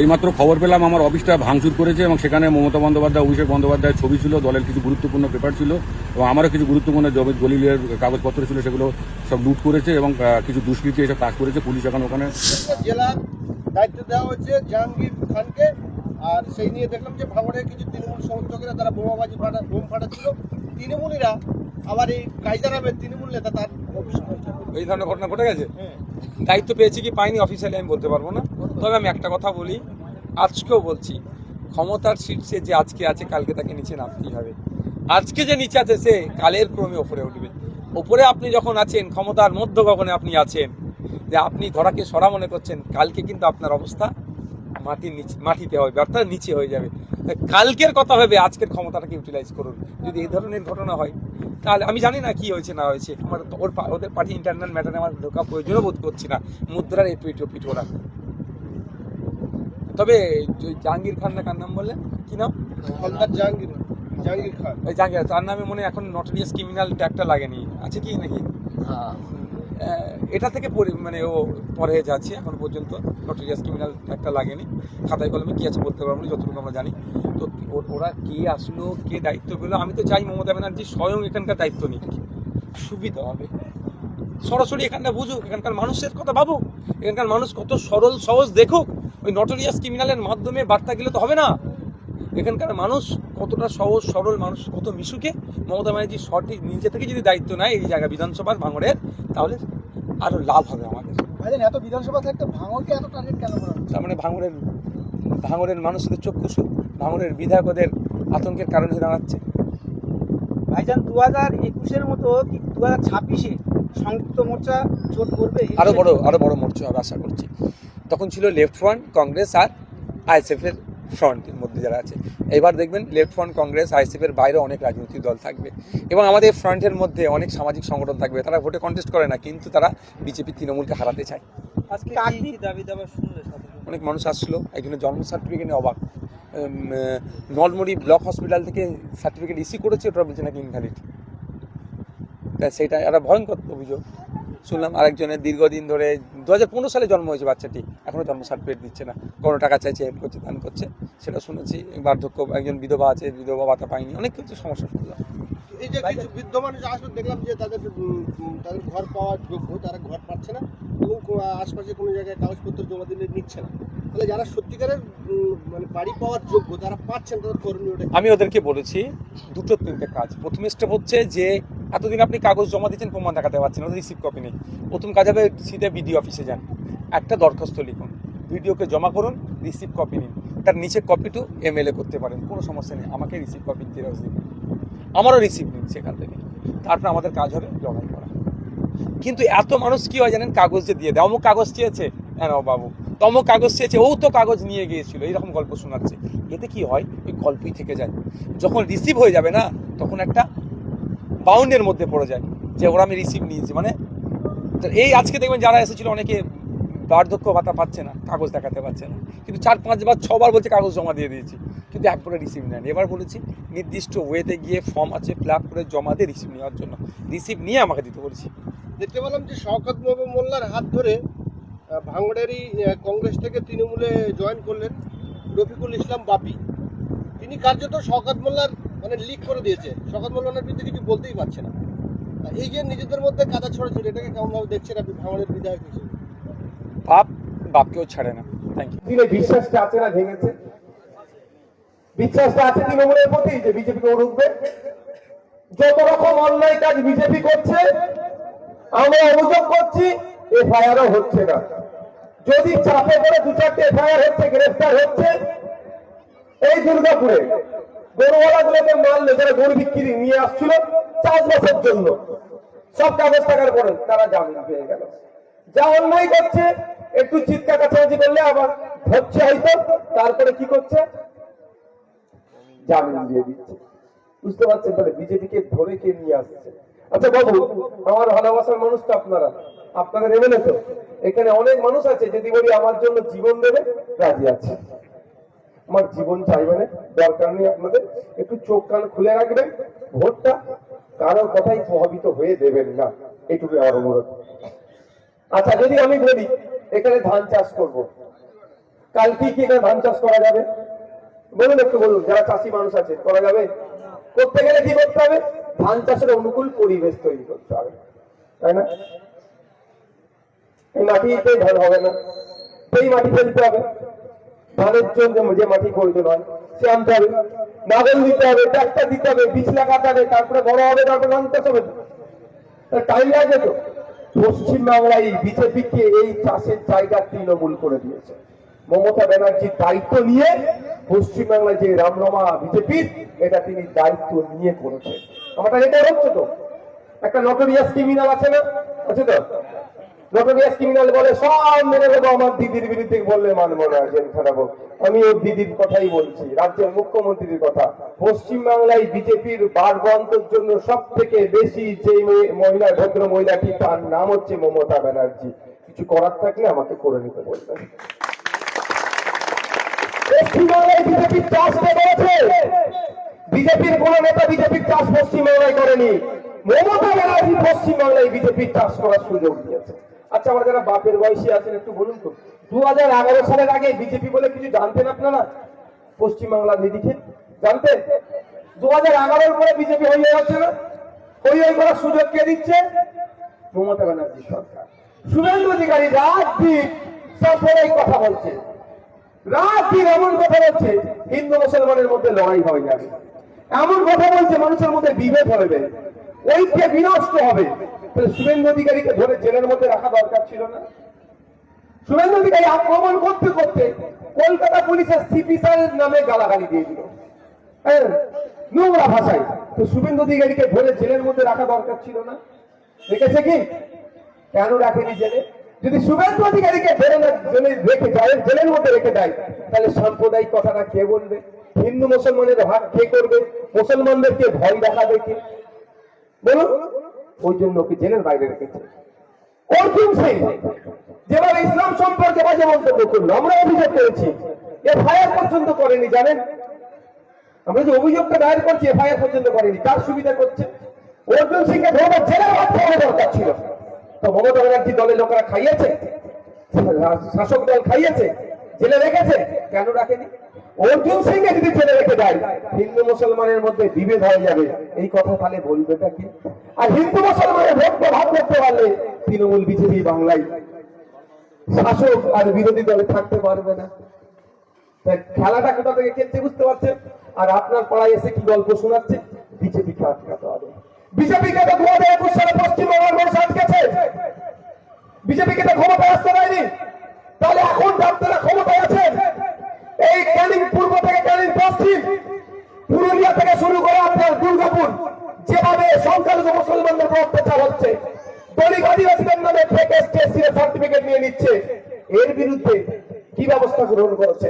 এইমাত্র খবর পেলাম আমার অফিসটা ভাঙচুর করেছে এবং সেখানে মমতা বন্দ্যোপাধ্যায় অভিষেক বন্দ্যোপাধ্যায়ের ছবি ছিল দলের কিছু গুরুত্বপূর্ণ পেপার ছিল এবং আমারও কিছু গুরুত্বপূর্ণ জমি দলিলের কাগজপত্র ছিল সেগুলো সব লুট করেছে এবং কিছু দুষ্কৃতী এসব কাজ করেছে পুলিশ এখন ওখানে জেলার দায়িত্ব দেওয়া হচ্ছে জাহাঙ্গীর খানকে। আর সেই নিয়ে দেখলাম যে ভাঙড়ের কিছু তৃণমূল সমর্থকেরা তারা বোমাবাজি ফাটা বোম ফাটাচ্ছিল। তৃণমূলীরা আবার এই কায়দা নামের তৃণমূল নেতা তার। এই ধরনের ঘটনা ঘটে গেছে? হ্যাঁ। দায়িত্ব পেয়েছি কি পাইনি অফিসিয়ালি আমি বলতে পারব না। তবে আমি একটা কথা বলি, আজকেও বলছি, ক্ষমতার শীর্ষে যে আজকে আছে, কালকে তাকে নিচে নামতেই হবে। আজকে যে নিচে আছে, সে কালের ক্রমে ওপরে উঠবে। ওপরে আপনি যখন আছেন, ক্ষমতার মধ্য গগনে আপনি আছেন, যে আপনি ধরাকে সরা মনে করছেন, কালকে কিন্তু আপনার অবস্থা মাটির নিচে, মাটিতে হবে, অর্থাৎ নিচে হয়ে যাবে। কালকের কথা ভেবে আজকের ক্ষমতাটাকে ইউটিলাইজ করুন। যদি এই ধরনের ঘটনা হয়, তাহলে আমি জানি না কি হয়েছে, না হয়েছে। আমার ওর ওদের পার্টি ইন্টারনাল ম্যাটারে আমার ঢোকা প্রয়োজনও বোধ করছি না। মুদ্রার এই পিঠ পিঠ ওরা। তবে ওই জাহাঙ্গীর খান না কার নাম বললেন? কি নাম? হলদার জাহাঙ্গীর জাহাঙ্গীর খান। জাহাঙ্গীর তার নামে মনে হয় এখন নটোরিয়াস ক্রিমিনাল ট্যাগটা লাগেনি। আছে কি নাকি? আহ, এটা থেকে পরি- মানে ও পরহেজ আছে এখন পর্যন্ত নটোরিয়াস ক্রিমিনাল একটা লাগেনি। খাতায় কলমে কি আছে বলতে পারব না যতটুকু আমরা জানি। তো ওরা কে আসলো কে দায়িত্ব পেল আমি তো চাই মমতা ব্যানার্জি স্বয়ং এখানকার দায়িত্ব নিক। সুবিধা হবে। সরাসরি এখানটা বুঝুক এখানকার মানুষের কথা ভাবুক এখানকার মানুষ কত সরল সহজ দেখুক ওই নটোরিয়াস ক্রিমিনালের মাধ্যমে বার্তা গেলে তো হবে না। এখানকার মানুষ কতটা সহজ সরল মানুষ কত মিশুকে? মমতা ব্যানার্জি সঠিক নিজে থেকে যদি দায়িত্ব নেয় এই জায়গা বিধানসভার ভাঙড়ের তাহলে আরও লাভ হবে আমাদের। ভাইজান এত বিধানসভা থাকতে ভাঙড়কে এত টার্গেট কেন তার মানে ভাঙড়ের ভাঙড়ের মানুষদের চক্ষু শু- ভাঙড়ের বিধায়কদের আতঙ্কের কারণ হয়ে দাঁড়াচ্ছে। ভাইজান দু হাজার একুশের মতো কি দু হাজার ছাব্বিশে সংযুক্ত মোর্চা জোট করবে? আরও বড় আরও বড় মোর্চা হবে আশা করছি। তখন ছিল লেফট ফ্রন্ট কংগ্রেস আর আইএসএফ এর ফ্রন্টের মধ্যে যারা আছে। এবার দেখবেন লেফট ফ্রন্ট কংগ্রেস আইএসএফ এর বাইরে অনেক রাজনৈতিক দল থাকবে। এবং আমাদের ফ্রন্টের মধ্যে অনেক সামাজিক সংগঠন থাকবে। তারা ভোটে কন্টেস্ট করে না কিন্তু তারা বিজেপি তৃণমূলকে হারাতে চায়। অনেক মানুষ আসলো একজনের জন্ম সার্টিফিকেট নিয়ে অবাক। নলমুড়ি ব্লক হসপিটাল থেকে সার্টিফিকেট ইস্যু করেছে ওটা বলছে নাকি ইনভ্যালিড তা সেটা একটা ভয়ঙ্কর অভিযোগ। শুনলাম আরেকজনের দীর্ঘদিন ধরে দু হাজার পনেরো সালে জন্ম হয়েছে বাচ্চাটি এখনও জন্ম সার্টিফিকেট দিচ্ছে না। কোনো টাকা চাইছে হেল্প করছে দান করছে সেটা শুনেছি। বার্ধক্য একজন বিধবা আছে বিধবা ভাতা পায়নি অনেক কিছু সমস্যা শুনলাম। এই যে কিছু বৃদ্ধ মানুষ আসলে দেখলাম যে তাদের তাদের ঘর পাওয়ার যোগ্য তারা ঘর পাচ্ছে না এবং কো- আশপাশে কোনো জায়গায় কাগজপত্র জমা দিলে নিচ্ছে না। তাহলে যারা সত্যিকারের মানে বাড়ি পাওয়ার যোগ্য তারা পাচ্ছেন তাদের করণীয়টা আমি ওদেরকে বলেছি দুটো তিনটে কাজ। প্রথম স্টেপ হচ্ছে যে এতদিন আপনি কাগজ জমা দিচ্ছেন, প্রমাণ দেখাতে পারছেন ওদের রিসিভ কপি নেই। প্রথম কাজ হবে সিধে বিডিও অফিসে যান। একটা দরখাস্ত লিখুন। ভিডিওকে জমা করুন রিসিভ কপি নিন। তার নিচে কপি টু এমএলএ করতে পারেন, কোনো সমস্যা নেই। আমাকে রিসিভ কপি জেরক্স দিন। আমারও রিসিভ নিন সেখান থেকে। তারপর আমাদের কাজ হবে লড়াই করা। কিন্তু এত মানুষ কী হয় জানেন? কাগজ যে দিয়ে দেয়। অমুক কাগজ চেয়েছে? হ্যাঁ বাবু। তমুক কাগজ চেয়েছে, ও তো কাগজ নিয়ে গিয়েছিল। এইরকম গল্প শোনাচ্ছে। এতে কি হয়? ওই গল্পই থেকে যায়। যখন রিসিভ হয়ে যাবে না, তখন একটা বাউন্ডের মধ্যে পড়ে যায়, যে ওরা আমি রিসিভ নিয়েছি মানে এই আজকে দেখবেন যারা এসেছিল অনেকে বার্ধক্য ভাতা পাচ্ছে না, কাগজ দেখাতে পারছে না। কিন্তু চার পাঁচবার ছবার বলছে কাগজ জমা দিয়ে দিয়েছি, কিন্তু একবারে রিসিভ নেন এবার বলেছি, নির্দিষ্ট ওয়েতে গিয়ে ফর্ম আছে ফিল আপ করে জমা দিয়ে রিসিভ নেওয়ার জন্য। রিসিভ নিয়ে আমাকে দিতে বলেছি। দেখতে পেলাম যে শওকত মোহাম্মদ মোল্লার হাত ধরে ভাঙড়েরই কংগ্রেস থেকে তৃণমূলে জয়েন করলেন রফিকুল ইসলাম বাপি। তিনি কার্যত শওকত মোল্লার মানে লিক করে দিয়েছে। শওকত মোল্লার বিরুদ্ধে কিছু বলতেই পারছে না। এই যে নিজেদের মধ্যে কাদা ছড়াছড়ি এটাকে কেমনভাবে দেখছেন আপনি ভাঙড়ের বিধায়ক হিসেবে? বাপ বাপকেও ছাড়ে না। থ্যাংক ইউ বিশ্বাসটা আছে না ভেঙেছে? বিশ্বাসটা আছে তৃণমূলের প্রতি যে বিজেপি কে রুখবে যত রকম অন্যায় কাজ বিজেপি করছে আমরা অভিযোগ করছি এফআইআরও হচ্ছে না। যদি চাপে পড়ে দু চারটে এফআইআর হচ্ছে গ্রেফতার হচ্ছে এই দুর্গাপুরে গরুওয়ালাগুলোকে মারলে যারা গরু বিক্রি নিয়ে আসছিল চাষবাসের জন্য। সব কাগজ থাকার পরে তারা জামিন পেয়ে গেল। যা অন্যায় করছে, একটু চিৎকার কাছাকাছি করলে আবার ধরছে হয়তো, তারপরে কি করছে? জামিন দিয়ে দিচ্ছে। বুঝতে পারছেন তাহলে বিজেপিকে ধরে কে নিয়ে আসছে? আচ্ছা বাবু, আমার ভালোবাসার মানুষ তো আপনারা, আপনাদের এমএলএ তো। এখানে অনেক মানুষ আছে, যদি বলি আমার জন্য জীবন দেবে, রাজি আছে। আমার জীবন চাইবে না দরকার নেই আপনাদের। একটু চোখ কান খুলে রাখবেন, ভোটটা কারও কথাই প্রভাবিত হয়ে দেবেন না। এটুকু আমার অনুরোধ। আচ্ছা যদি আমি বলি, এখানে ধান চাষ করব। কাল কি কি না ধান চাষ করা যাবে? বলুন একটু, বলুন, যারা চাষি মানুষ আছে, করা যাবে? করতে গেলে কি করতে হবে? ধান চাষের অনুকূল পরিবেশ তৈরি করতে হবে। তাই না? এই মাটিতে ধান হবে না। সেই মাটি ফেলতে হবে। ধানের জন্য যে মাটি প্রয়োজন হয়, সে আনতে হবে নাগল দিতে হবে, ট্রাক্টর দিতে হবে, বীজ লাগাতে হবে, তারপরে বড় হবে, তারপরে চাষ হবে। টাইম লাগে তো। পশ্চিমবাংলায় বিজেপিকে এই চাষের জায়গা তৃণমূল করে দিয়েছে। মমতা ব্যানার্জির দায়িত্ব নিয়ে পশ্চিমবাংলায় যে রামরমা বিজেপির এটা তিনি দায়িত্ব নিয়ে করেছেন। আমাদের এটা হচ্ছে তো। একটা নটোরিয়াস ক্রিমিনাল আছে না? আছে তো? নটোরিয়াস তার নাম হচ্ছে মমতা ব্যানার্জি। কিছু করার থাকলে আমাকে করে নিতে বলবেন। চাষ বিজেপির কোন নেতা বিজেপির চাষ পশ্চিমবাংলায় করেনি। মমতা ব্যানার্জি পশ্চিমবাংলায় বিজেপির চাষ করার সুযোগ দিয়েছে। আচ্ছা আমার যারা বাপের বয়সী আছেন, একটু বলুন তো। দু হাজার এগারো সালের আগে বিজেপি বলে কিছু জানতেন আপনারা? পশ্চিমবাংলার নিরিখে। জানতেন? দু হাজার এগারোর পরে বিজেপি হয়ে যাচ্ছে না? হই হই করার সুযোগ কে দিচ্ছে? মমতা ব্যানার্জি সরকার। শুভেন্দু অধিকারী রাত দিন এই কথা বলছে। রাত দিন এমন কথা বলছে, হিন্দু মুসলমানের মধ্যে লড়াই হয়ে যাবে এমন কথা বলছে, মানুষের মধ্যে বিভেদ হবে। ঐক্য বিনষ্ট হবে। তাহলে শুভেন্দু অধিকারীকে ধরে জেলের মধ্যে রাখা দরকার ছিল না। শুভেন্দু অধিকারী আক্রমণ করতে করতে কলকাতা পুলিশের সিপি স্যারের নামে গালাগালি দিয়ে দিল। হ্যাঁ, নোংরা ভাষায়। তো অধিকারীকে ধরে জেলের মধ্যে রাখা দরকার ছিল না। কি? কেন রাখেনি জেলে? যদি শুভেন্দু অধিকারীকে না- জেলে রেখে যায় জেলের মধ্যে রেখে দেয় তাহলে সাম্প্রদায়িক কথাটা কে বলবে? হিন্দু মুসলমানের ভাগ কে করবে? মুসলমানদেরকে ভয় দেখাবে কে? ওই জন্য ওকে জেলের বাইরে রেখেছে? অর্জুন সিং ইসলাম সম্পর্কে বাজে মন্তব্য করল, আমরা অভিযোগ করেছি এফআইআর পর্যন্ত করেনি, জানেন? আমরা যে অভিযোগটা দায়ের করছি, এফআইআর পর্যন্ত করেনি। কার সুবিধা করছে? অর্জুন সিংকে ধরে জেলে রাখতে হবে দরকার ছিল। তো মমতা ব্যানার্জি দলের লোকেরা খাইয়েছে? শাসক দল খাইয়েছে? জেলে রেখেছে কেন রাখেনি অর্জুন সিংকে যদি জেলে রেখে দেয় হিন্দু মুসলমানের মধ্যে বিভেদ হয়ে যাবে। এই কথা তাহলে বলবেটা কি? আর হিন্দু মুসলমানের ভোট ভাগ করতে পারলে তৃণমূল বিজেপি বাংলায় শাসক আর বিরোধী দলে থাকতে পারবে না। খেলাটা কোথা থেকে খেলছে বুঝতে পারছেন? আর আপনার পাড়ায় এসে কি গল্প শোনাচ্ছে? বিজেপিকে আটকাতে হবে। বিজেপিকে তো দু হাজার একুশ সালে পশ্চিমবঙ্গের মানুষ আটকেছে। বিজেপিকে তো ক্ষমতায় আসতে দেয়নি। তাহলে এখন আপনারা ক্ষমতায় আছেন, এই ক্যানিং পূর্ব থেকে ক্যানিং পশ্চিম, পুরুলিয়া থেকে শুরু করে আপনার দুর্গাপুর, যেভাবে সংখ্যালঘু মুসলমানদের অত্যাচার হচ্ছে, দলিত আদিবাসীদের নামে ফেক এসটিএসসি সার্টিফিকেট নিয়ে নিচ্ছে, এর বিরুদ্ধে কি ব্যবস্থা গ্রহণ করেছে?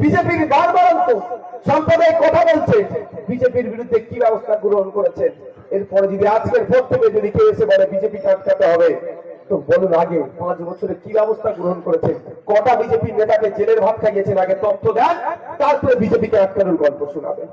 বিজেপির বারবারন্ত সাম্প্রদায়িক কথা বলছে, বিজেপির বিরুদ্ধে কি ব্যবস্থা গ্রহণ করেছে? এরপরে যদি আজকের ভোট থেকে যদি কেউ এসে বলে, বিজেপি আটকাতে হবে তো বলুন আগে, পাঁচ বছরে কি ব্যবস্থা গ্রহণ করেছেন? কটা বিজেপি নেতাকে জেলের ভাত খাইয়েছেন? আগে তথ্য দেন, তারপরে বিজেপিকে আটকানোর গল্প শোনাবেন।